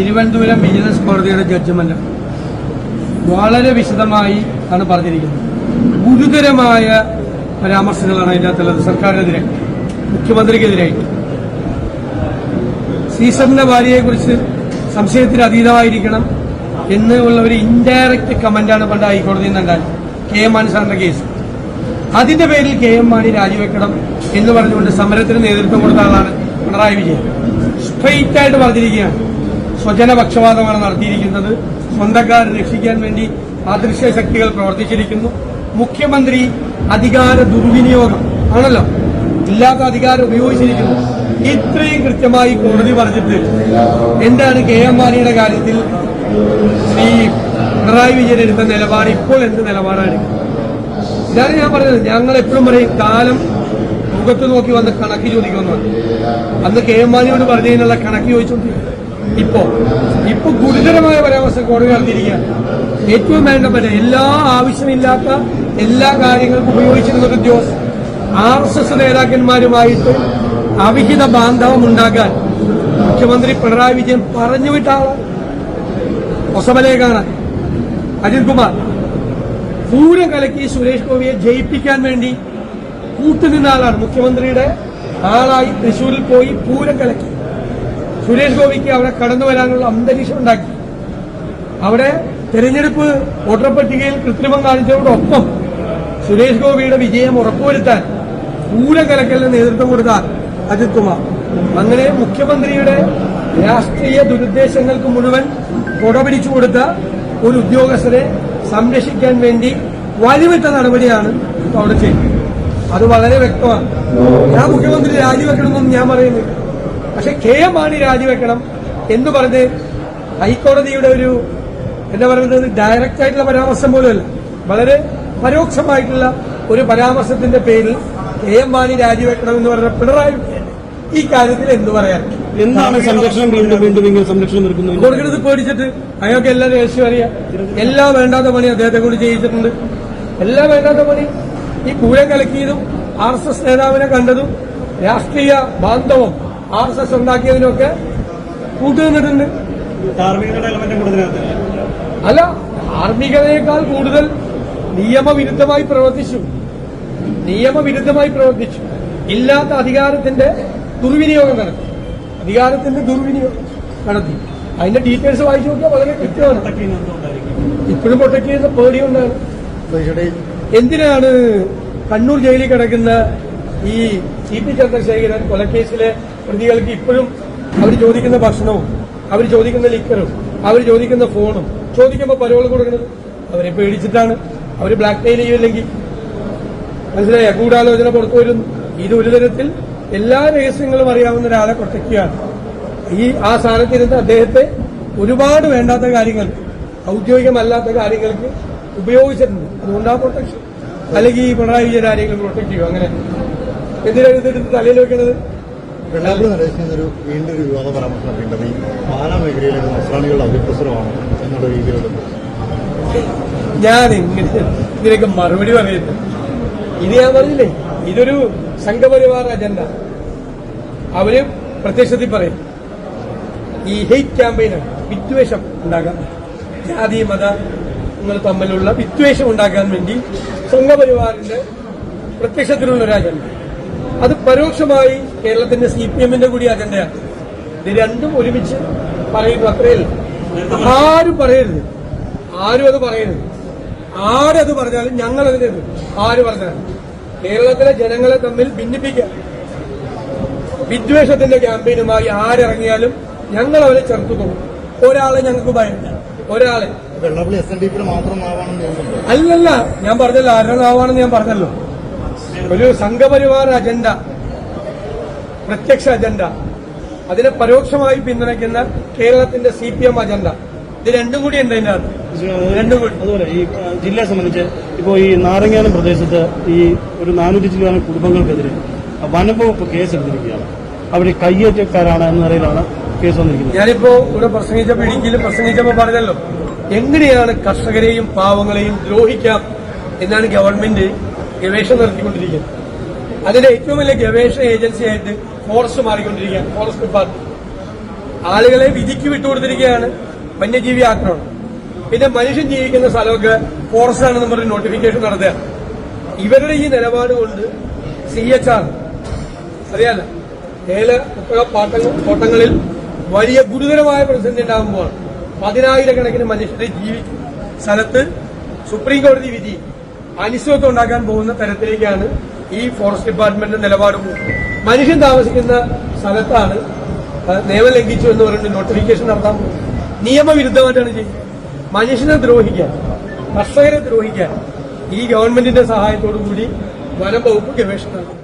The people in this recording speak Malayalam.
തിരുവനന്തപുരം വിജിലൻസ് കോടതിയുടെ ജഡ്ജ്മെന്റ് വളരെ വിശദമായി ആണ് പറഞ്ഞിരിക്കുന്നത്. ഗുരുതരമായ പരാമർശങ്ങളാണ് അതിനകത്തുള്ളത് സർക്കാരിനെതിരെ മുഖ്യമന്ത്രിക്കെതിരായിട്ട് സീസറിന്റെ ഭാര്യയെക്കുറിച്ച് സംശയത്തിന് അതീതമായിരിക്കണം എന്നുള്ള ഒരു ഇൻഡയറക്റ്റ് കമന്റാണ് പണ്ട് ഹൈക്കോടതിയിൽ നിന്നുണ്ടായത് കെ എം മാണി സാറിന്റെ കേസ് അതിന്റെ പേരിൽ കെ എം മാണി രാജിവെക്കണം എന്ന് പറഞ്ഞുകൊണ്ട് സമരത്തിന് നേതൃത്വം കൊടുത്ത ആളാണ് പിണറായി വിജയൻ. സ്ട്രെയിറ്റ് ആയിട്ട് പറഞ്ഞിരിക്കുകയാണ്. സ്വജനപക്ഷപാതമാണ് നടത്തിയിരിക്കുന്നത്. സ്വന്തക്കാരെ രക്ഷിക്കാൻ വേണ്ടി അദൃശ്യ ശക്തികൾ പ്രവർത്തിച്ചിരിക്കുന്നു. മുഖ്യമന്ത്രി അധികാര ദുർവിനിയോഗം ആണല്ലോ? ഇല്ലാത്ത അധികാരം ഉപയോഗിച്ചിരിക്കുന്നു. ഇത്രയും കൃത്യമായി കോടതി പറഞ്ഞിട്ട് എന്താണ് കെ എം മാണിയുടെ കാര്യത്തിൽ ശ്രീ പിണറായി വിജയൻ എടുത്ത നിലപാട് ഇപ്പോൾ എന്ത് നിലപാടാണ്? ഇതാണ് ഞാൻ പറഞ്ഞത്. ഞങ്ങൾ എപ്പോഴും പറയും കാലം മുഖത്ത് നോക്കി വന്ന് കണക്ക് ചോദിക്കുന്നു അന്ന് കെ എം മാണിയോട് പറഞ്ഞതിനുള്ള കണക്ക് ചോദിച്ചുകൊണ്ടിരിക്കും ഇപ്പോ ഇപ്പൊ ഗുരുതരമായ പരാമർശം കോടതി നടത്തിയിരിക്കുകയാണ്. ഏറ്റവും വേണ്ടപ്പെട്ട എല്ലാ ആവശ്യമില്ലാത്ത എല്ലാ കാര്യങ്ങൾക്കും ഉപയോഗിച്ചിരുന്ന ഒരു ഉദ്യോഗസ്ഥൻ ആർ എസ് എസ് നേതാക്കന്മാരുമായിട്ട് അവിഹിത ബാന്ധവം ഉണ്ടാക്കാൻ മുഖ്യമന്ത്രി പിണറായി വിജയൻ പറഞ്ഞുവിട്ട ആളാണ്. കാണാൻ. അജിത് കുമാർ പൂരം കലക്കി സുരേഷ് ഗോപിയെ ജയിപ്പിക്കാൻ വേണ്ടി കൂട്ടുനിന്ന ആളാണ് മുഖ്യമന്ത്രിയുടെ ആളായി തൃശൂരിൽ പോയി പൂരം കലക്കി. സുരേഷ് ഗോപിക്ക് അവിടെ കടന്നു വരാനുള്ള അന്തരീക്ഷം ഉണ്ടാക്കി. അവിടെ തെരഞ്ഞെടുപ്പ് വോട്ടർ പട്ടികയിൽ കൃത്രിമം കാണിച്ചതോടൊപ്പം സുരേഷ് ഗോപിയുടെ വിജയം ഉറപ്പുവരുത്താൻ കൂലം കലക്കലിന് നേതൃത്വം കൊടുത്ത അജിത് കുമാർ. അങ്ങനെ മുഖ്യമന്ത്രിയുടെ രാഷ്ട്രീയ ദുരുദ്ദേശങ്ങൾക്ക് മുഴുവൻ കൊടപിടിച്ചു കൊടുത്ത ഒരു ഉദ്യോഗസ്ഥരെ സംരക്ഷിക്കാൻ വേണ്ടി വഴിവിട്ട നടപടിയാണ് അവിടെ ചെയ്യുന്നത് അത് വളരെ വ്യക്തമാണ്. ഞാൻ മുഖ്യമന്ത്രി രാജിവെക്കണമെന്നും ഞാൻ പറയുന്നില്ല. പക്ഷെ കെ എം മാണി രാജിവെക്കണം എന്ന് പറഞ്ഞ് ഹൈക്കോടതിയുടെ ഒരു എന്താ പറയുന്നത് ഡയറക്റ്റ് ആയിട്ടുള്ള പരാമർശം പോലെയല്ല വളരെ പരോക്ഷമായിട്ടുള്ള ഒരു പരാമർശത്തിന്റെ പേരിൽ കെ എം മാണി രാജിവെക്കണം എന്ന് പറഞ്ഞ പിണറായി ഈ കാര്യത്തിൽ എന്ത് പറയാൻ? എന്താണ് സംരക്ഷണം വീണ്ടും വീണ്ടും ഇങ്ങനെ സംരക്ഷണം നിൽക്കുന്നത് പേടിച്ചിട്ട് അയാൾക്ക് എല്ലാ രഹസ്യം അറിയാം. എല്ലാ വേണ്ടാത്ത പണി അദ്ദേഹത്തെ കൂടി ചെയ്യിച്ചിട്ടുണ്ട്. എല്ലാ വേണ്ടാത്ത പണി ഈ പൂരം കലക്കിയതും ആർ എസ് എസ് നേതാവിനെ കണ്ടതും രാഷ്ട്രീയ ബാന്ധവം ആർ എസ് എസ് ഉണ്ടാക്കിയതിനൊക്കെ കൂട്ടുനിന്നിട്ടുണ്ട് അല്ല ധാർമ്മികതയേക്കാൾ കൂടുതൽ നിയമവിരുദ്ധമായി പ്രവർത്തിച്ചു. നിയമവിരുദ്ധമായി പ്രവർത്തിച്ചു. ഇല്ലാത്ത അധികാരത്തിന്റെ ദുർവിനിയോഗം നടത്തി. അധികാരത്തിന്റെ ദുർവിനിയോഗം നടത്തി. അതിന്റെ ഡീറ്റെയിൽസ് വായിച്ചു നോക്കിയാൽ വളരെ കൃത്യമാണ്. ഇപ്പോഴും പ്രൊട്ടക്ട് ചെയ്യുന്ന പേടിയുണ്ടാണ്. എന്തിനാണ് കണ്ണൂർ ജയിലിൽ കിടക്കുന്ന ഈ സി പി ചന്ദ്രശേഖരൻ കൊലക്കേസിലെ പ്രതികൾക്ക് ഇപ്പോഴും അവർ ചോദിക്കുന്ന ഭക്ഷണവും അവർ ചോദിക്കുന്ന ലിക്കറും അവർ ചോദിക്കുന്ന ഫോണും ചോദിക്കുമ്പോൾ പരോൾ കൊടുക്കുന്നത് അവരെ പേടിച്ചിട്ടാണ്. അവർ ബ്ലാക്ക് മെയിൽ ചെയ്യില്ലെങ്കിൽ മനസ്സിലായ? ഗൂഢാലോചന പുറത്തു വരുന്നു. ഇത് ഒരു തരത്തിൽ എല്ലാ രഹസ്യങ്ങളും അറിയാവുന്ന ഒരാളെ പ്രൊട്ടക്ട് ഈ ആ സ്ഥാനത്തിരുന്ന് അദ്ദേഹത്തെ ഒരുപാട് വേണ്ടാത്ത കാര്യങ്ങൾ ഔദ്യോഗികമല്ലാത്ത കാര്യങ്ങൾക്ക് ഉപയോഗിച്ചിട്ടുണ്ട്. അതുകൊണ്ട് ആ പ്രൊട്ടക്ഷൻ അല്ലെങ്കിൽ ഈ പിണറായി വിജയൻ ആരെങ്കിലും പ്രൊട്ടക്ട് ചെയ്യുമോ അങ്ങനെ എന്തിനാണ് ഇതെടുത്ത് തലയിൽ വെക്കുന്നത്? ഞാൻ ഇതിനൊക്കെ മറുപടി പറയുന്നത് ഇത് ഞാൻ പറഞ്ഞില്ലേ? ഇതൊരു സംഘപരിവാർ അജണ്ട അവർ പ്രത്യക്ഷത്തിൽ പറയും ഈ ഹെയ്റ്റ് ക്യാമ്പയിനാണ് വിദ്വേഷം ഉണ്ടാക്കാൻ ജാതി മതങ്ങൾ തമ്മിലുള്ള വിദ്വേഷം ഉണ്ടാക്കാൻ വേണ്ടി സംഘപരിവാറിന്റെ പ്രത്യക്ഷത്തിലുള്ള ഒരു അജണ്ട അത് പരോക്ഷമായി കേരളത്തിന്റെ സി പി എമ്മിന്റെ കൂടി അജണ്ടയാണ്. ഇത് രണ്ടും ഒരുമിച്ച് പറയുന്നു അത്രയല്ല ആരും പറയരുത്. ആരും അത് പറയരുത്. ആരത് പറഞ്ഞാലും ഞങ്ങൾ അതിനെ ആര് പറഞ്ഞാലും. കേരളത്തിലെ ജനങ്ങളെ തമ്മിൽ ഭിന്നിപ്പിക്കുക. വിദ്വേഷത്തിന്റെ ക്യാമ്പയിനുമായി ആരിറങ്ങിയാലും ഞങ്ങൾ അവരെ ചെറുത്തു പോകും. ഒരാളെ ഞങ്ങൾക്ക് ഭയമില്ല. ഒരാളെ. അല്ലല്ല ഞാൻ പറഞ്ഞല്ലോ ആരുടെ നാവാണെന്ന് ഞാൻ പറഞ്ഞല്ലോ. ഒരു സംഘപരിവാർ അജണ്ട പ്രത്യക്ഷ അജണ്ട അതിനെ പരോക്ഷമായി പിന്തുണയ്ക്കുന്ന കേരളത്തിന്റെ സി പി എം അജണ്ട. ഇത് രണ്ടും കൂടി ഉണ്ട് രണ്ടും കൂടി. അതുപോലെ ഈ ജില്ലയെ സംബന്ധിച്ച് ഇപ്പോ ഈ നാരങ്ങാനം പ്രദേശത്ത് ഈ ഒരു നാനൂറ്റി ചില്ലാനം കുടുംബങ്ങൾക്കെതിരെ വനംവകുപ്പ് കേസെടുത്തിരിക്കുകയാണ് അവർ കയ്യേറ്റക്കാരാണ് എന്ന നിലയിലാണ് കേസ് വന്നിരിക്കുന്നത്. ഞാനിപ്പോ ഇവിടെ പ്രസംഗിച്ചപ്പോ ഇടുക്കിയിൽ പ്രസംഗിച്ചപ്പോ പറഞ്ഞല്ലോ എങ്ങനെയാണ് കർഷകരെയും പാവങ്ങളെയും ദ്രോഹിക്കാം എന്നാണ് ഗവൺമെന്റ് ഗവേഷണം നടത്തിക്കൊണ്ടിരിക്കുന്നത് അതിന്റെ ഏറ്റവും വലിയ ഗവേഷണ ഏജൻസിയായിട്ട് ഫോറസ്റ്റ് മാറിക്കൊണ്ടിരിക്കുകയാണ് ഫോറസ്റ്റ് ഡിപ്പാർട്ട്മെന്റ്. ആളുകളെ വിധിക്ക് വിട്ടുകൊടുത്തിരിക്കുകയാണ് വന്യജീവി ആക്രമണം. പിന്നെ മനുഷ്യൻ ജീവിക്കുന്ന സ്ഥലമൊക്കെ ഫോറസ്റ്റ് ആണെന്ന് പറഞ്ഞ് നോട്ടിഫിക്കേഷൻ നടത്തുക ഇവരുടെ ഈ നിലപാട് കൊണ്ട് സി എച്ച് ആർ അറിയാലോ? ഏല തോട്ടങ്ങളിൽ വലിയ ഗുരുതരമായ പ്രതിസന്ധി ഉണ്ടാകുമ്പോൾ പതിനായിരക്കണക്കിന് മനുഷ്യരെ ജീവിക്കും സ്ഥലത്ത് സുപ്രീം കോടതി വിധി അനിശ്ചിതത്വം ഉണ്ടാക്കാൻ പോകുന്ന തരത്തിലേക്കാണ് ഈ ഫോറസ്റ്റ് ഡിപ്പാർട്ട്മെന്റിന്റെ നിലപാട് പോകുന്നത്. മനുഷ്യൻ താമസിക്കുന്ന സ്ഥലത്താണ് നിയമം ലംഘിച്ചു എന്ന് പറഞ്ഞിട്ട് നോട്ടിഫിക്കേഷൻ നടത്താൻ പോകുന്നത്. നിയമവിരുദ്ധമായിട്ടാണ് ചെയ്യുന്നത്. മനുഷ്യനെ ദ്രോഹിക്കാൻ കർഷകരെ ദ്രോഹിക്കാൻ ഈ ഗവൺമെന്റിന്റെ സഹായത്തോടു കൂടി വനം വകുപ്പ് ഗവേഷണം